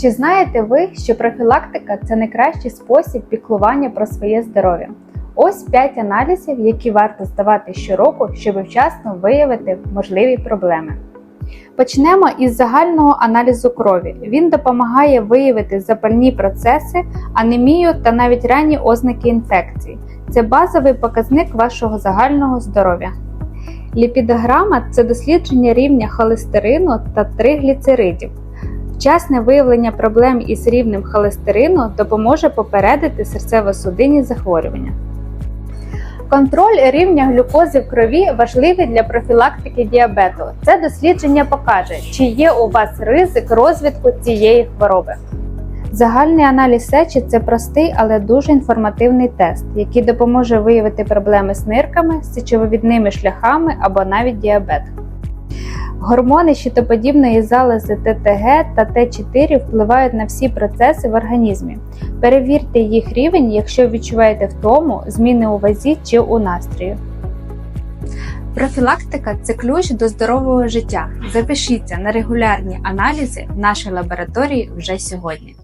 Чи знаєте ви, що профілактика це найкращий спосіб піклування про своє здоров'я? Ось 5 аналізів, які варто здавати щороку, щоб вчасно виявити можливі проблеми. Почнемо із загального аналізу крові. Він допомагає виявити запальні процеси, анемію та навіть ранні ознаки інфекції. Це базовий показник вашого загального здоров'я. Ліпідограма це дослідження рівня холестерину та тригліцеридів. Вчасне виявлення проблем із рівнем холестерину допоможе попередити серцево-судинні захворювання. Контроль рівня глюкози в крові важливий для профілактики діабету. Це дослідження покаже, чи є у вас ризик розвитку цієї хвороби. Загальний аналіз сечі це простий, але дуже інформативний тест, який допоможе виявити проблеми з нирками, сечовивідними шляхами або навіть діабет. Гормони щитоподібної залози ТТГ та Т4 впливають на всі процеси в організмі. Перевірте їх рівень, якщо відчуваєте втому, зміни у вазі чи у настрої. Профілактика це ключ до здорового життя. Запишіться на регулярні аналізи в нашій лабораторії вже сьогодні.